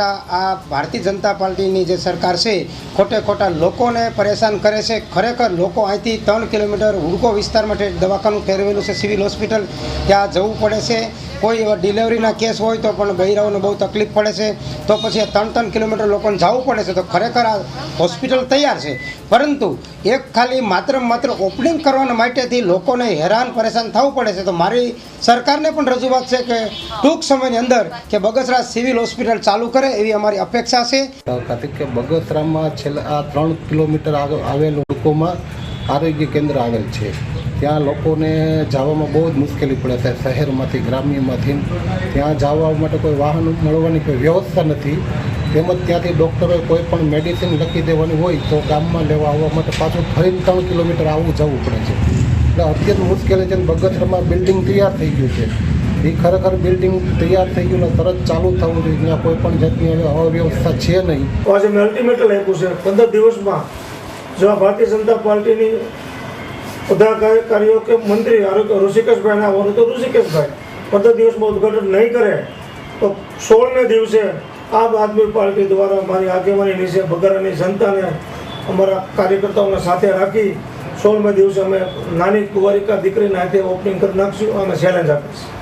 ખોટા આ ભારતીય જનતા પાર્ટીની જે સરકાર છે, ખોટે ખોટા લોકોને પરેશાન કરે છે. ખરેખર લોકો અહીંથી ત્રણ કિલોમીટર હુડકો વિસ્તાર માટે દવાખાનું ફેરવેલું છે, સિવિલ હોસ્પિટલ. ત્યાં જવું પડે છે. કોઈ એવા ડિલિવરીના કેસ હોય તો પણ બહેરાઓને બહુ તકલીફ પડે છે. તો પછી ત્રણ ત્રણ કિલોમીટર લોકોને જવું પડે છે. તો ખરેખર આ હોસ્પિટલ તૈયાર છે. પરંતુ એક ખાલી માત્ર માત્ર ઓપનિંગ કરવાના માટેથી લોકોને હેરાન પરેશાન થવું પડે છે. તો મારી સરકારને પણ રજૂઆત છે કે ટૂંક સમયની અંદર કે બગસરા સિવિલ હોસ્પિટલ ચાલુ કરે એવી અમારી અપેક્ષા છે. કે બગસરામાં છેલ્લા આ ત્રણ કિલોમીટર આગળ આવેલું લોકોમાં આરોગ્ય કેન્દ્ર આવેલ છે. ત્યાં લોકોને જવામાં બહુ જ મુશ્કેલી પડે છે શહેરમાંથી, ગ્રામ્યમાંથી. ત્યાં જવા માટે કોઈ વાહન મળવાની કોઈ વ્યવસ્થા નથી. તેમજ ત્યાંથી ડૉક્ટરોએ કોઈ પણ મેડિસિન લખી દેવાની હોય તો ગામમાં લેવા આવવા માટે પાછું ફરીને ત્રણ કિલોમીટર આવવું જવું પડે છે. એટલે અત્યંત મુશ્કેલી છે અને બગસરામાં બિલ્ડિંગ તૈયાર થઈ ગયું છે. એ ખરેખર બિલ્ડિંગ તૈયાર થઈ ગયું તરત ચાલુ થવું જોઈએ. ત્યાં કોઈ પણ જાતની અવ્યવસ્થા છે નહીં. આજે મેં અલ્ટિમેટલ આપ્યું છે. પંદર દિવસમાં જો આ ભારતીય જનતા પાર્ટીની પદાધિકારીઓ કે મંત્રી આરોગ્ય ઋષિકેશભાઈ ના હોય તો ઋષિકેશભાઈ પંદર દિવસમાં ઉદઘાટન નહીં કરે, તો સોળને દિવસે આમ આદમી પાર્ટી દ્વારા મારી આગેવાની નીચે બગરાની જનતાને અમારા કાર્યકર્તાઓને સાથે રાખી સોળમે દિવસે અમે નાની કુંવારિકા દીકરીના હાથે ઓપનિંગ કરી નાખશું અને ચેલેન્જ આપીશું.